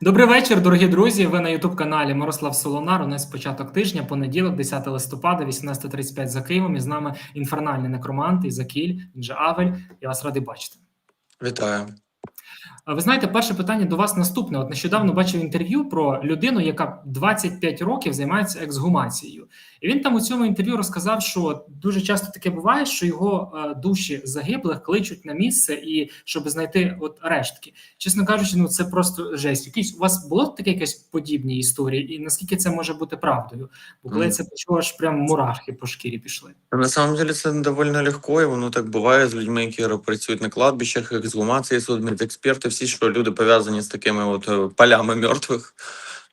Добрий вечір, дорогі друзі. Ви на Ютуб каналі Мирослав Солонар. У нас початок тижня, понеділок, 10 листопада, 18.35 за Києвом. І з нами інфернальний некромант Ізакіль, він же Авель. Я вас радий бачити. Вітаю. Ви знаєте, перше питання до вас наступне. От нещодавно бачив інтерв'ю про людину, яка 25 років займається ексгумацією. І він там у цьому інтерв'ю розказав, що дуже часто таке буває, що його е, душі загиблих кличуть на місце і щоб знайти от рештки. Чесно кажучи, ну це просто жесть. Якісь у вас було таке якесь подібні історії, і наскільки це може бути правдою? Бо коли я це почув, аж прям мурахи по шкірі пішли. На самом деле це довольно легко, і воно так буває з людьми, які працюють на кладбищах, ексгумації, судмедексперти, всі, що люди пов'язані з такими от е, полями мертвих.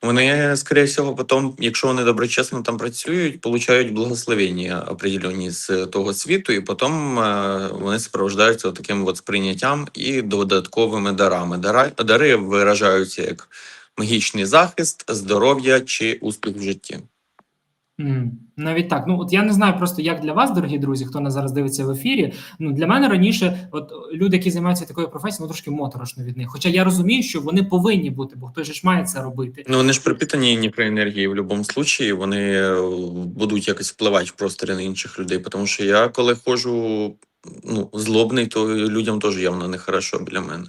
Вони, скоріше всього, потім, якщо вони доброчесно там працюють, получають благословення определені з того світу, і потім е, вони супроводжуються таким от сприйняттям і додатковими дарами. Дара, дари виражаються як магічний захист, здоров'я чи успіх в житті. Навіть так. Ну от я не знаю просто, як для вас, дорогі друзі, хто нас зараз дивиться в ефірі. Ну для мене раніше, от люди, які займаються такою професією, ну трошки моторошно від них. Хоча я розумію, що вони повинні бути, бо хтось ж має це робити. Ну, вони ж припитані нікроенергії в будь-якому случаї, вони е, будуть якось впливати в просторі на інших людей. Тому що я, коли ходжу ну, злобний, то людям теж явно нехорошо біля мене.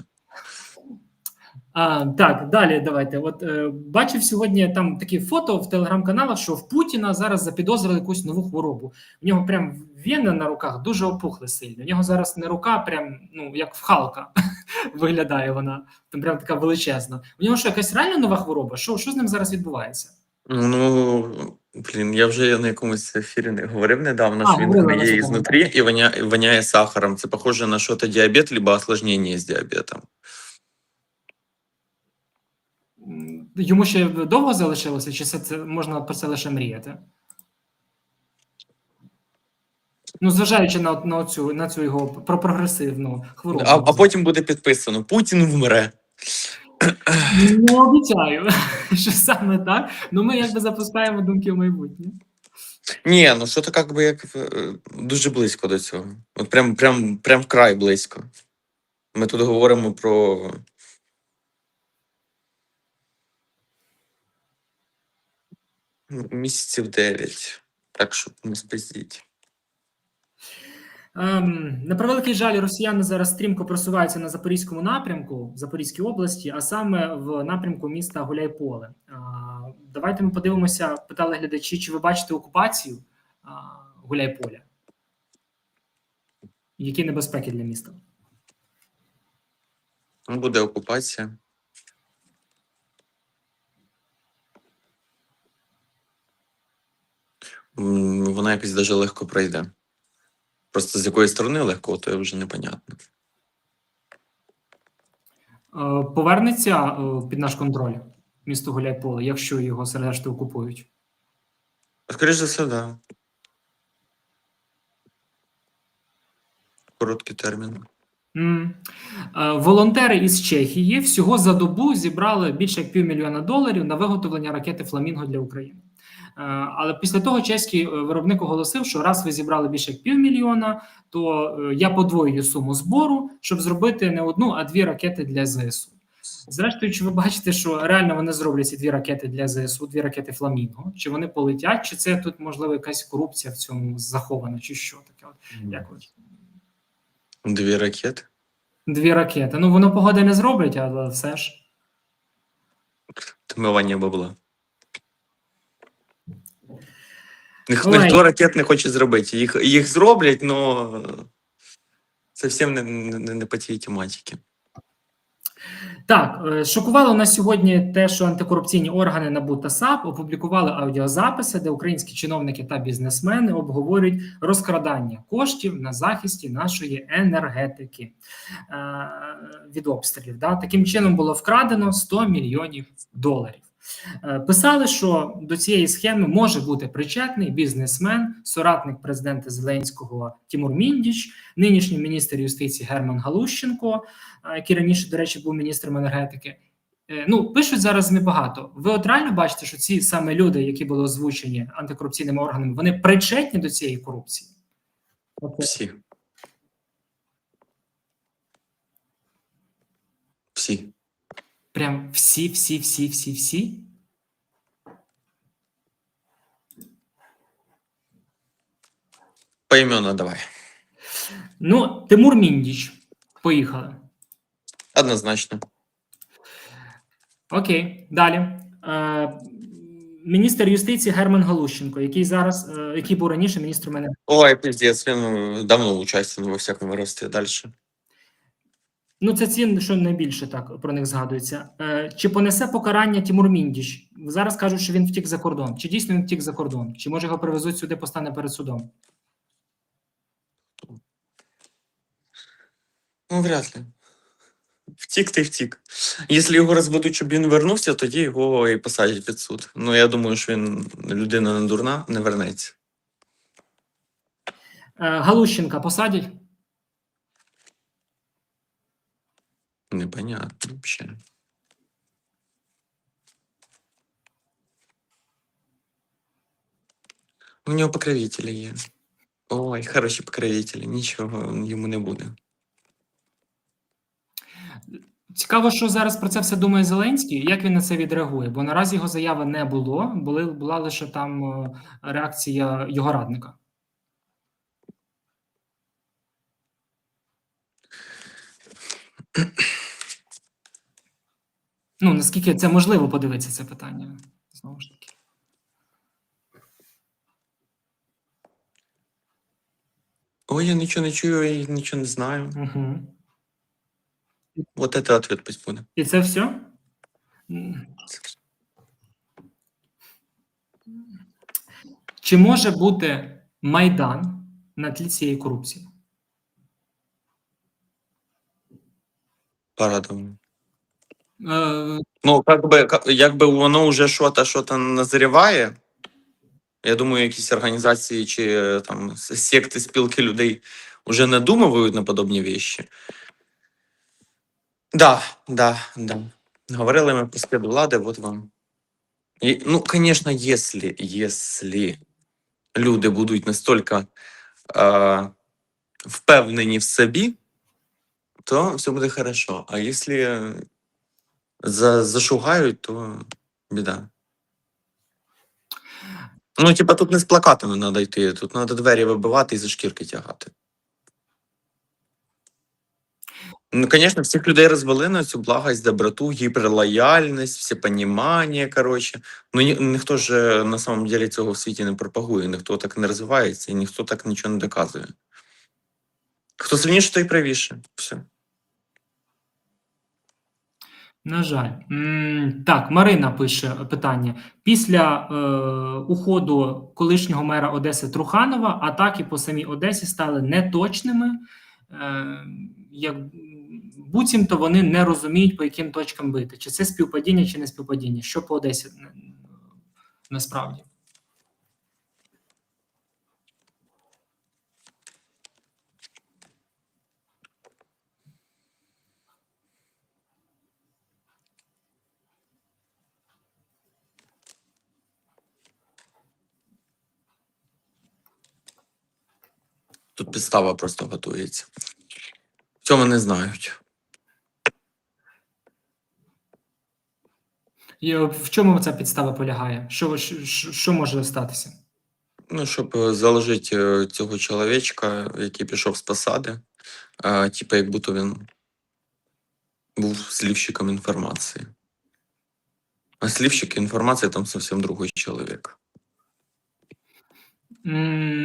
А, так, далі давайте. От е, бачив сьогодні там такі фото в телеграм-каналах, що в Путіна зараз запідозрили якусь нову хворобу. В нього прям вени на руках дуже опухли сильно. У нього зараз не рука, прям ну як в Халка виглядає вона. Там прям така величезна. У нього що якась реально нова хвороба? Що, що з ним зараз відбувається? Ну, блін, я вже на якомусь ефірі не говорив недавно, що він гниє ізнутрі і воняє, воняє сахаром. Це похоже на що-то діабет, либо осложнення з діабетом. Йому ще довго залишилося, чи це, можна про це лише мріяти? Ну, зважаючи на, на цю на цю його про прогресивну хворобу. А, а потім буде підписано: Путін вмре. Не обіцяю, що саме так. Ну ми якби запускаємо думки в майбутнє. Ні, ну що то як би як е, дуже близько до цього. От прям, прям, прям вкрай близько. Ми тут говоримо про. Місяців 9. Так, щоб не спиздіть. Ем, на превеликий жаль, росіяни зараз стрімко просуваються на запорізькому напрямку в Запорізькій області, а саме в напрямку міста Гуляйполе. А, давайте ми подивимося, питали глядачі, чи ви бачите окупацію а, Гуляйполя? Які небезпеки для міста? Ну, Буде окупація. Вона якось даже легко пройде. Просто з якої сторони легко, то вже непонятно. Е, Повернеться е, під наш контроль місто Гуляйполе, якщо його зрештою окупують. Скоріше за все, да. Короткий термін. Е, Волонтери із Чехії всього за добу зібрали більше як півмільйона доларів на виготовлення ракети Фламінго для України. Е, Але після того чеський е, виробник оголосив, що раз ви зібрали більше як півмільйона, то е, я подвоюю суму збору, щоб зробити не одну, а дві ракети для ЗСУ. Зрештою, чи ви бачите, що реально вони зроблять ці дві ракети для ЗСУ, дві ракети Фламінго? Чи вони полетять, чи це тут можливо якась корупція в цьому захована, чи що таке? От як ви? Дві ракети. Дві ракети. Ну, воно погоди не зроблять, але все ж. Тимивання бабла. Ніхто, ніхто ракет не хоче зробити. Їх, їх зроблять, але зовсім не, не, не по тій тематиці. Так, е, шокувало нас сьогодні те, що антикорупційні органи НАБУ та САП опублікували аудіозаписи, де українські чиновники та бізнесмени обговорюють розкрадання коштів на захисті нашої енергетики е, від обстрілів. Да? Таким чином було вкрадено 100 мільйонів доларів. Е, Писали, що до цієї схеми може бути причетний бізнесмен, соратник президента Зеленського Тимур Міндіч, нинішній міністр юстиції Герман Галущенко, який раніше, до речі, був міністром енергетики. Е, Ну, пишуть зараз небагато. Ви от реально бачите, що ці саме люди, які були озвучені антикорупційними органами, вони причетні до цієї корупції? Всі. Всі. Прям всі, всі, всі, всі, всі. Поіменно давай. Ну, Тимур Міндіч. Поїхали. Однозначно. Окей, далі. Е, міністр юстиції Герман Галущенко, який зараз, е, який був раніше міністром мене. Ой, пиздец, він е, давно участвує во всякому рості. Далі. Ну, це ці, що найбільше так про них згадується. Е, чи понесе покарання Тимур Міндіч? Зараз кажуть, що він втік за кордон. Чи дійсно він втік за кордон? Чи може його привезуть сюди, постане перед судом? Ну, вряд ли. Втік ти втік. Якщо його розведуть, щоб він вернувся, тоді його і посадять під суд. Ну, я думаю, що він людина не дурна, не вернеться. Е, Галущенка посадять? Непонятно взагалі. У нього покровителі є. Ой, хороші покровителі, нічого йому не буде. Цікаво, що зараз про це все думає Зеленський. Як він на це відреагує? Бо наразі його заяви не було. Були була лише там е, реакція його радника. Ну наскільки це можливо подивитися це питання? Знову ж таки. Ой, я нічого не чую і нічого не знаю. Угу. Вот это ответ пусть буде. І це все? Чи може бути майдан на тлі цієї корупції? Порадовано. Е, Ну, как би, ка- якби воно вже що-то, що-то назріває. Я думаю, якісь організації чи е, там секти, спілки людей вже надумують на подобні вещи. Да, да, да. Говорили ми про спід влади, от вам. І, ну, звісно, якщо, якщо люди будуть настільки е, впевнені в собі, то все буде хорошо. А якщо за, зашугають, то біда. Ну, типа, тут не з плакатами треба йти, тут треба двері вибивати і за шкірки тягати. Ну, звісно, всіх людей розвели на цю благость, доброту, гіперлояльність, всепонімання, коротше. Ну, ні, ніхто ж е, на самом деле цього в світі не пропагує, ніхто так не розвивається і ніхто так нічого не доказує. Хто сильніше, той правіше. Все. На жаль. Так, Марина пише питання. Після е, уходу колишнього мера Одеси Труханова атаки по самій Одесі стали неточними. Е, як буцімто вони не розуміють, по яким точкам бити. Чи це співпадіння, чи не співпадіння? Що по Одесі насправді? Тут підстава просто готується. В цьому не знають. І в чому ця підстава полягає? Що, що, що може статися? Ну, щоб е, заложити е, цього чоловічка, який пішов з посади, е, типу, як будто він був слівщиком інформації. А слівщик інформації там зовсім другий чоловік.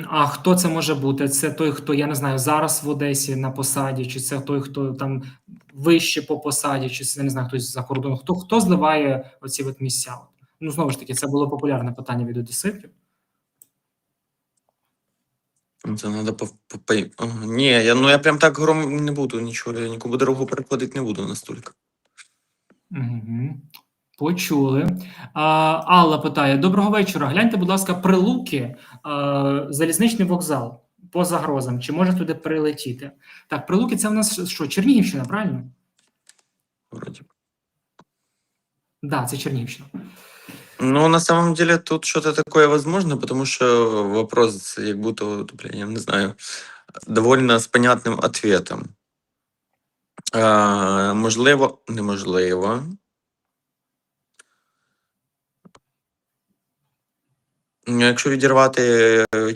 А хто це може бути? Це той, хто я не знаю, зараз в Одесі на посаді, чи це той, хто там вище по посаді, чи це не знаю, хтось за кордоном. Хто хто зливає оці от місця? Ну знову ж таки, це було популярне питання від одеситів. Ну, Це треба по, по, по... Ага, Ні, я, ну я прям так гром не буду нічого, я нікому дорогу переходити не буду настільки. Угу. Почули. А, Алла питає: Доброго вечора. Гляньте, будь ласка, прилуки, а, залізничний вокзал по загрозам. Чи може туди прилетіти? Так, прилуки це в нас що? Чернігівщина, правильно? Вроді. Так, да, це Чернігівщина. Ну, на самом деле, тут что-то такое возможно, потому что вопрос, как будто, блин, я не знаю, довольно з понятним ответом. Е, можливо, неможливо. Якщо відірвати е,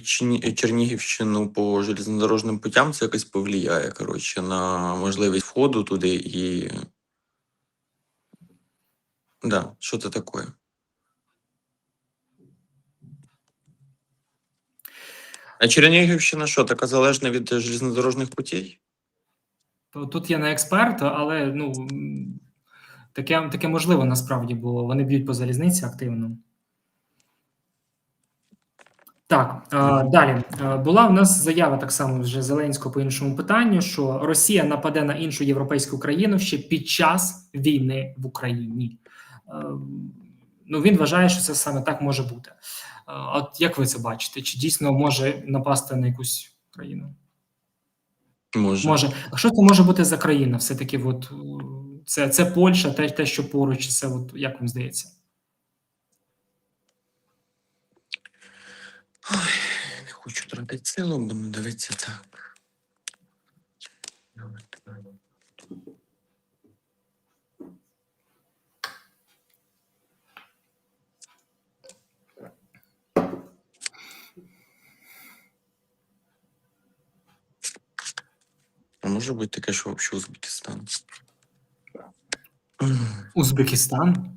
Чернігівщину по железнодорожним путям, це якось повлияє, коротше, на можливість входу туди і. Да, що це таке? А Чернігівщина що, така залежна від железнодорожних путей? Тут я не експерт, але ну таке, таке можливо насправді, бо вони б'ють по залізниці активно. Так, далі була в нас заява так само вже Зеленського по іншому питанню, що Росія нападе на іншу європейську країну ще під час війни в Україні. Ну він вважає, що це саме так може бути. От як ви це бачите? Чи дійсно може напасти на якусь країну? Може. Може, а що це може бути за країна? Все таки, от е, це, це Польща, те, те, що поруч, це от як вам здається? Ой, не хочу тратити силу, бо не дивиться так. А може бути таке, що взагалі Узбекистан. Узбекистан?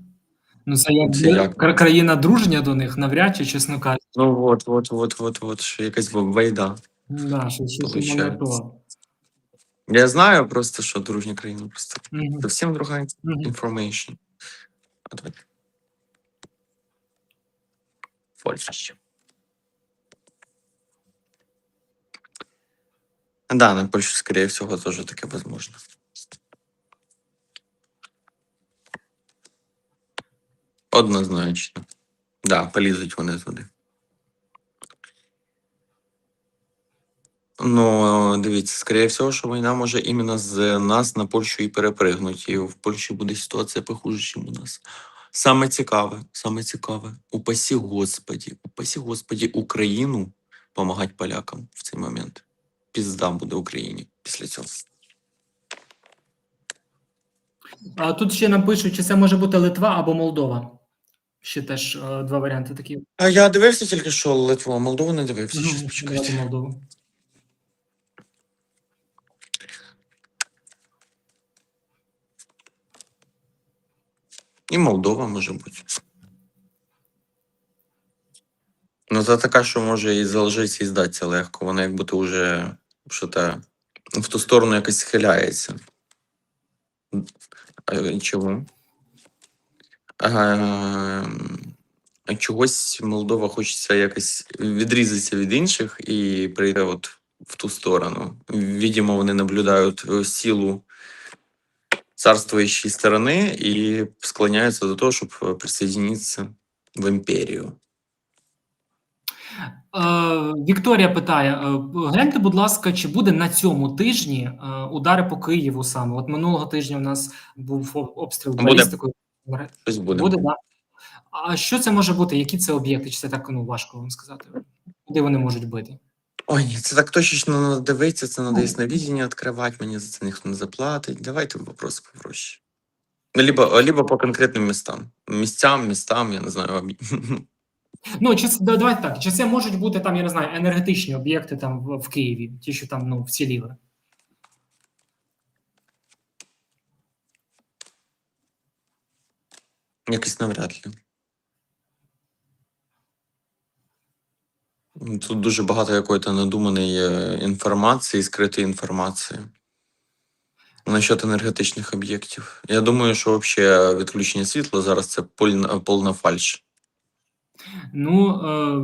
Ну, це як, Це як? кра- країна дружня до них, навряд чи, чесно кажучи. Ну от, от, от, от, от, що якась вайда. Да, що, не то. Я знаю просто, що дружня країна просто Мгм, зовсім друга мгм. інформейшн. А давай. Польща ще. Да, на Польщу, скорее всего, тоже таке возможно. Однозначно. Да, полізуть вони туди. Ну, дивіться, скорее всього, що війна може іменно з нас на Польщу і перепригнути. І в Польщі буде ситуація похуже, ніж у нас. Саме цікаве, саме цікаве. Упасі Господі, упасі Господі Україну помагати полякам в цей момент. Пізда буде Україні після цього. А тут ще нам пишуть, чи це може бути Литва або Молдова. Ще теж е, два варіанти такі. А я дивився тільки що Литву, а Молдову не дивився. Щас Ну, почекайте. давайте Молдову. І Молдова може бути. Ну, це така, що може і залежиться, і здатися легко. Вона як будто вже що те, в ту сторону якось схиляється. А, чому? А, чогось Молдова хочеться якось відрізатися від інших і прийти от в ту сторону. Відомо, вони наблюдають е, силу царствующей сторони і склоняються до того, щоб е, присоединитися в імперію. Е, Вікторія питає: е, гляньте, будь ласка, чи буде на цьому тижні е, удари по Києву саме? От минулого тижня у нас був об- обстріл Буде. балістикою. Щось буде. Буде, да. А що це може бути? Які це об'єкти? Чи це так ну, важко вам сказати? Куди вони можуть бити? Ой, ні, це так точечно надо дивитися, це треба ясновидіння відкривати, мені за це ніхто не заплатить. Давайте вопроси попроще. Либо, либо по конкретним містам. Місцям, містам, я не знаю. Ну, чи це- да- давайте так. Чи це можуть бути там, я не знаю, енергетичні об'єкти там в, в Києві, ті, що там ну, вціліли? Якось навряд ли. Тут дуже багато якоїсь надуманої е, інформації, скритої інформації. Насчет енергетичних об'єктів. Я думаю, що взагалі відключення світла зараз це повна, повна фальш. Ну, е,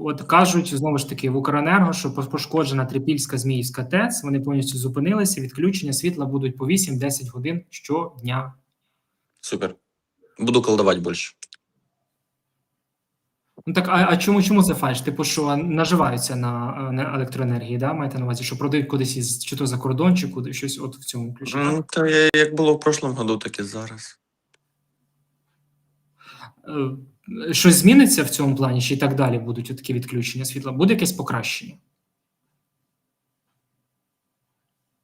от кажуть знову ж таки в Укренерго, що пошкоджена Трипільська Зміївська ТЕЦ. Вони повністю зупинилися. Відключення світла будуть по 8-10 годин щодня. Супер. Буду колдувати більше. Ну так, а, а чому чому це фальш? Типу, що наживаються на, е, на електроенергії, да? Маєте на увазі, що продають кудись із чи то за кордон, чи куди щось от в цьому ключі. Ну, я- як було в прошлому году, так і зараз. Е, Щось зміниться в цьому плані, чи і так далі будуть такі відключення світла? Буде якесь покращення?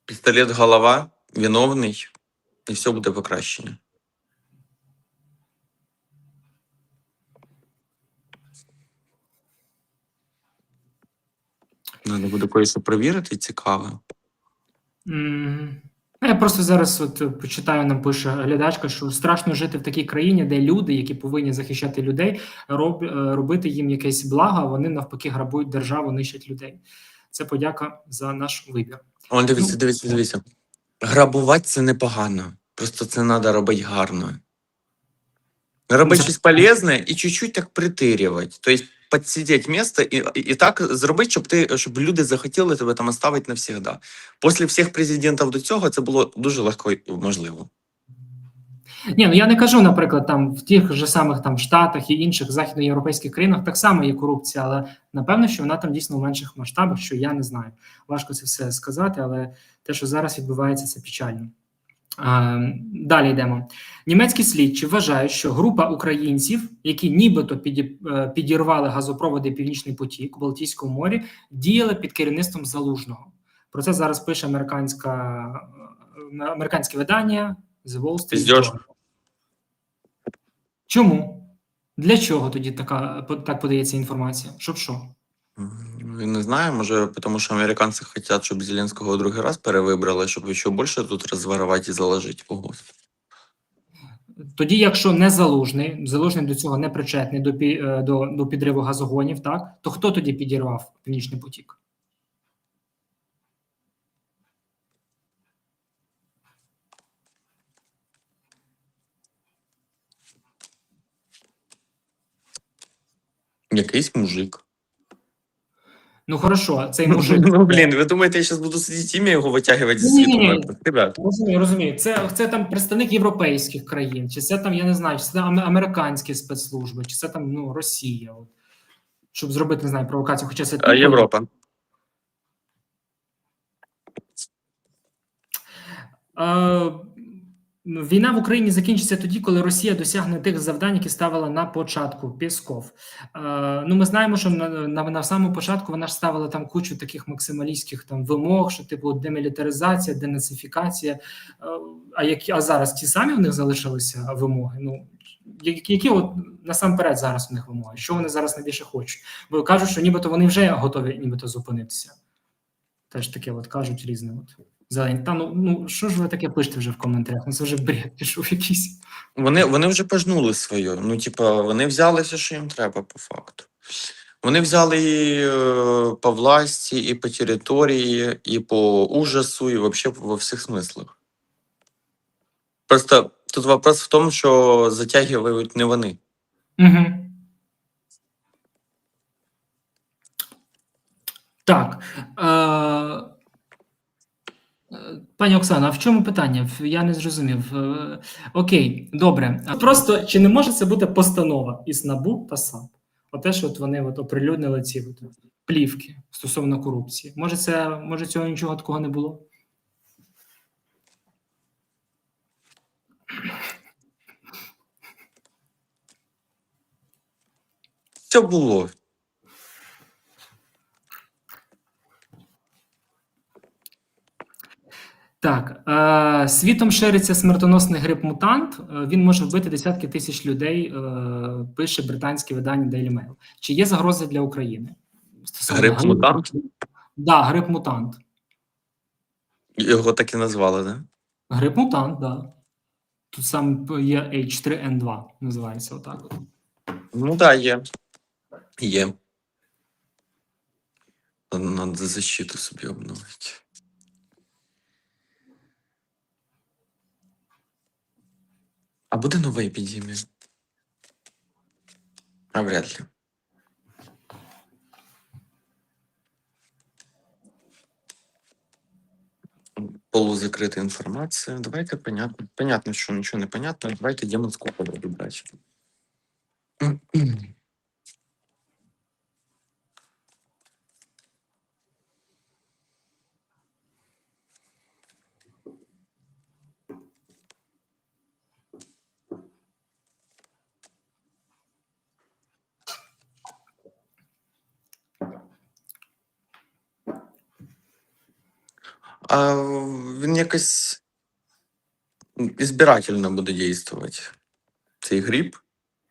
Пістолет голова, виновний, і все буде покращення. Надо буде кое-що перевірити, ну, Я просто зараз от почитаю, нам пише глядачка, що страшно жити в такій країні, де люди, які повинні захищати людей, роб, е, робити їм якесь благо, а вони навпаки грабують державу, нищать людей. Це подяка за наш вибір. Он дивіться, Ну. дивіться, дивіться. Грабувати це непогано. Просто це треба робити гарно. Робити Це- щось полезне і чуть-чуть так притирювати. Тобто підсидіти місце і, і, і так зробити, щоб ти щоб люди захотіли тебе там оставити навсігда. Після всіх президентів до цього це було дуже легко і можливо. Ні, ну я не кажу, наприклад, там в тих же самих там Штатах і інших західноєвропейських країнах так само є корупція, але напевно, що вона там дійсно в менших масштабах, що я не знаю. Важко це все сказати, але те, що зараз відбувається, це печально. Далі йдемо. Німецькі слідчі вважають, що група українців, які нібито е, підірвали газопроводи Північний потік у Балтійському морі, діяли під керівництвом залужного. Про це зараз пише американська е, американське видання The Wall Street Journal. Чому? Для чого тоді така так подається інформація? Щоб що? Не знаю, може, тому що американці хочуть, щоб Зеленського другий раз перевибрали, щоб ще більше тут розворувати і заложити. Ого. Тоді, якщо не залужний, залужний до цього не причетний до, е, до, до підриву газогонів, так то хто тоді підірвав Північний потік? Якийсь мужик. Ну хорошо, цей мужик. Ну, блін, ви думаєте, я зараз буду сидіти ім'я його витягувати зі світу? Розумію, розумію. Це, це там представник європейських країн, чи це там, я не знаю, чи це там американські спецслужби, чи це там ну, Росія. От. Щоб зробити, не знаю, провокацію, хоча це а Європа. Е, ну, Війна в Україні закінчиться тоді, коли Росія досягне тих завдань, які ставила на початку Пєсков. Е, ну, ми знаємо, що на, на, на самому початку вона ж ставила там кучу таких максималістських там вимог, що типу демілітаризація, денацифікація. Е, а які а зараз ті самі в них залишилися вимоги? Ну які, які от насамперед зараз у них вимоги? Що вони зараз найбільше хочуть? Бо кажуть, що нібито вони вже готові, нібито зупинитися. Теж таке, от кажуть різне. От. Зелень. Та ну, ну що ж ви таке пишете вже в коментарях? Ну це вже бред пішов якийсь. Вони, вони вже пожнули своє. Ну, типа, вони взяли все, що їм треба, по факту. Вони взяли і е, по власті, і по території, і по ужасу, і взагалі во всіх смислах. Просто тут вопрос в тому, що затягують не вони. Угу. Так. Е, Пані Оксана, а в чому питання? Я не зрозумів. Е, Окей, добре. Просто чи не може це бути постанова із НАБУ та САП? Оте, що от вони от оприлюднили ці от плівки стосовно корупції. Може, це може цього нічого такого не було? Все було. Так, е, світом шириться смертоносний грип-мутант. Е, він може вбити десятки тисяч людей, е, пише британське видання Daily Mail. Чи є загрози для України? Грип мутант. Да, грип-мутант. Його так і назвали, да? Грип-мутант, да. Тут сам є H3N2, називається отак. От. Ну так, да, є. Є. Надо защиту собі обновити. А буде нова епідемія? А вряд ли. Полузакрита інформація. Давайте понятно. Понятно, що нічого не понятно. Давайте демонську подробу брати. А він якось збирательно буде дійствувати. Цей гріб.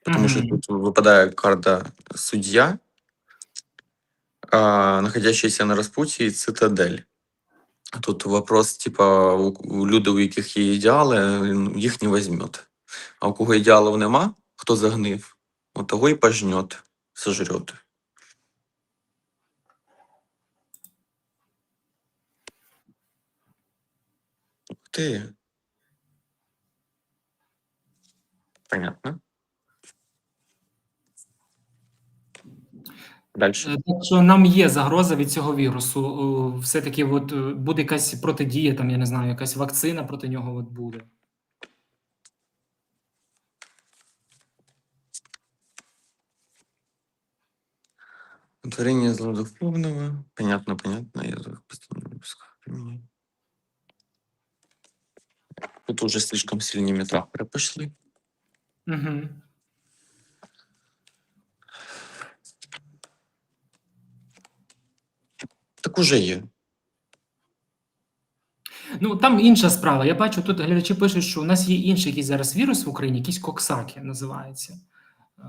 Тому що тут випадає карта суддя. А, находящаяся на розпутті цитадель. Тут вопрос, типа, у, люди, у яких є ідеали, їх не візьмет. А у кого ідеалів нема, хто загнив, у того і пожнет, сожрет. Ты. Понятно. Дальше. Е, Так що нам є загроза від цього вірусу. Е, Все-таки от е, буде якась протидія, там я не знаю, якась вакцина проти нього от буде. Творение злодуховного. Понятно, понятно. Я выпускаю применение. Тут уже слишком сильные метафоры пошли. Угу. Так уже є. Ну там інша справа. Я бачу, тут глядачі пишуть, що у нас є інший якийсь зараз вірус в Україні, якийсь коксаки називається. Е,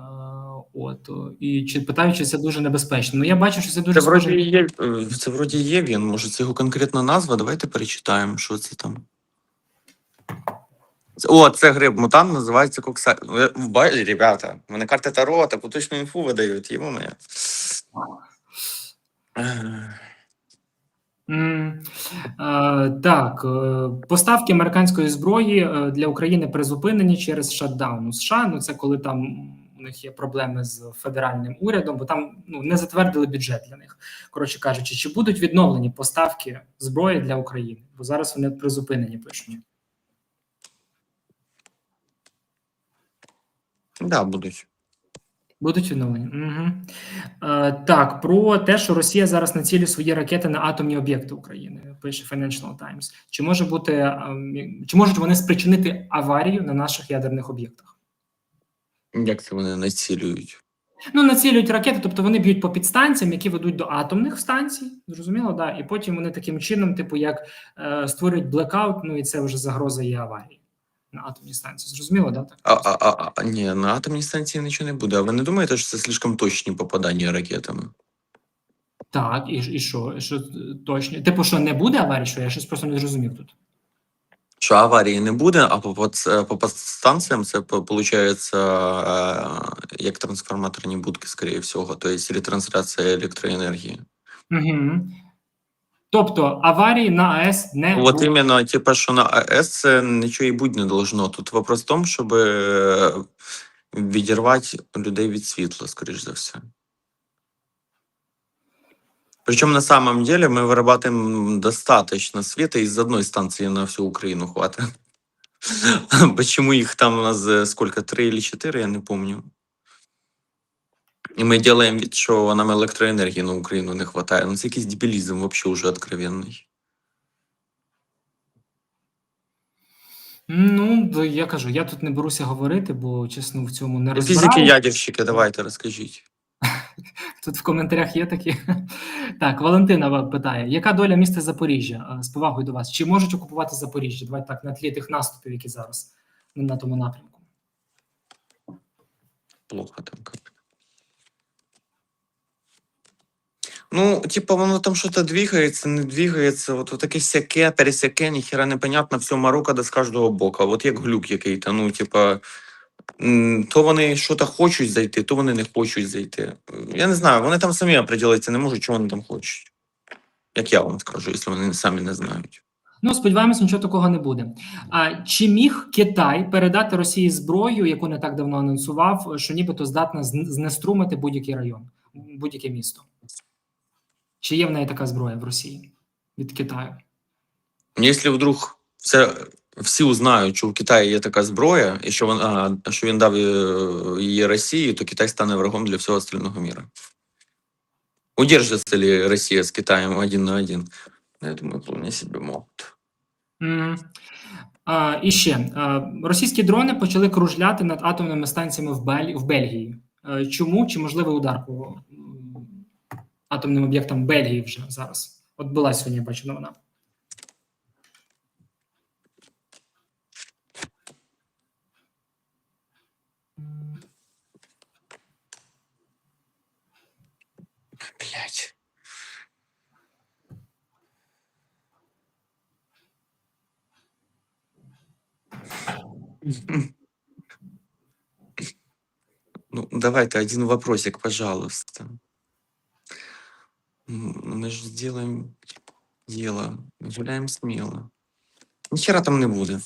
От і чи питають, чи це дуже небезпечно. Ну я бачу, що це дуже Це вроді є, е, це вроді є він. Може, це його конкретна назва. Давайте перечитаємо, що це там. О, це гриб мутант називається кокса. Ви в базі, ребята. в Мене карти Таро, таку точну інфу видають. Йому моя. М, е, Так, поставки американської зброї е, для України призупинені через шатдаун у США. Ну це коли там у них є проблеми з федеральним урядом, бо там ну не затвердили бюджет для них. Коротше кажучи, чи будуть відновлені поставки зброї для України? Бо зараз вони призупинені пишуть. Да, будуть. Будуть відновлені. Угу. Е, так, про те, що Росія зараз націлює свої ракети на атомні об'єкти України, пише Financial Times. Чи може бути ем, чи можуть вони спричинити аварію на наших ядерних об'єктах? Як це вони націлюють? Ну, націлюють ракети, тобто вони б'ють по підстанціям, які ведуть до атомних станцій, зрозуміло, да, і потім вони таким чином, типу, як е, створюють блекаут, ну і це вже загроза є аварії на атомній станції. Зрозуміло, да? Так? А, а, а, а ні, на атомній станції нічого не буде. А ви не думаєте, що це слишком точні попадання ракетами? Так, і, і що? І що е, точно? Типу, що не буде аварії, що я щось просто не зрозумів тут. Що аварії не буде, а по, под- по подстанціям це виходить як трансформаторні будки, скоріше всього, тобто ретрансляція електроенергії. Угу. Тобто аварії на АЕС не От буде. іменно, типу, що на АЕС це нічого і бути не должно. Тут вопрос в тому, щоб е, відірвати людей від світла, скоріш за все. Причем на самом деле мы вырабатываем достаточно света из одной станции на всю Украину хватит. Почему их там у нас э, сколько, три или четыре, я не помню. І ми делаем вид, що нам електроенергії на Україну не вистачає. Ну, це якийсь дебілізм вообще уже откровенний. Ну, я кажу, я тут не беруся говорити, бо чесно в цьому не Ну, Фізики, ядерщики, давайте розкажіть. Тут в коментарях є такі. Так, Валентина питає: яка доля міста Запоріжжя? Е, З повагою до вас. Чи можуть окупувати Запоріжжя? Давайте так, на тлі тих наступів, які зараз на тому напрямку. Плохо там как. Ну, типа, воно там что-то двигається, не двигається. От, таке сяке, пересяке, ніхера непонятно, все марокко з кожного боку. От як глюк який-то. Ну, типа, то вони щось хочуть зайти, то вони не хочуть зайти. Я не знаю, вони там самі оприділитися не можуть, чого вони там хочуть. Як я вам скажу, якщо вони самі не знають. Ну, сподіваємось, нічого такого не буде. А чи міг Китай передати Росії зброю, яку не так давно анонсував, що нібито здатна зн- знеструмити будь-який район, будь-яке місто? Чи є в неї така зброя в Росії від Китаю? Якщо вдруг все, всі узнають, що в Китаї є така зброя, і що, вона, що він дав е, її Росії, то Китай стане врагом для всього остального міра. Удержится ли Россия с Китаем один на один? Я думаю, вполне себе могут. Мгм. А, і ще а, російські дрони почали кружляти над атомними станціями в, Бель... в Бельгії. Е, Чому чи можливий удар по атомним об'єктам Бельгії вже зараз. От була сьогодні, я бачу новина. Блять. Ну, давай-то один вопросик, пожалуйста. М, Мы же сделаем дело. Гуляем смело. Нихера там не буде.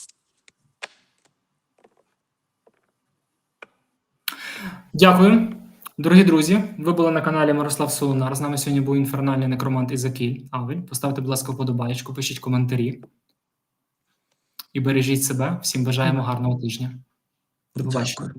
Дякую. Дорогі друзі, ви були на каналі Мирослав Солонар. З нами сьогодні був інфернальний некромант Ізакіль Авель. Поставте, будь ласка, вподобаєчку, пишіть коментарі. І бережіть себе. Всім бажаємо гарного тижня. До побачення.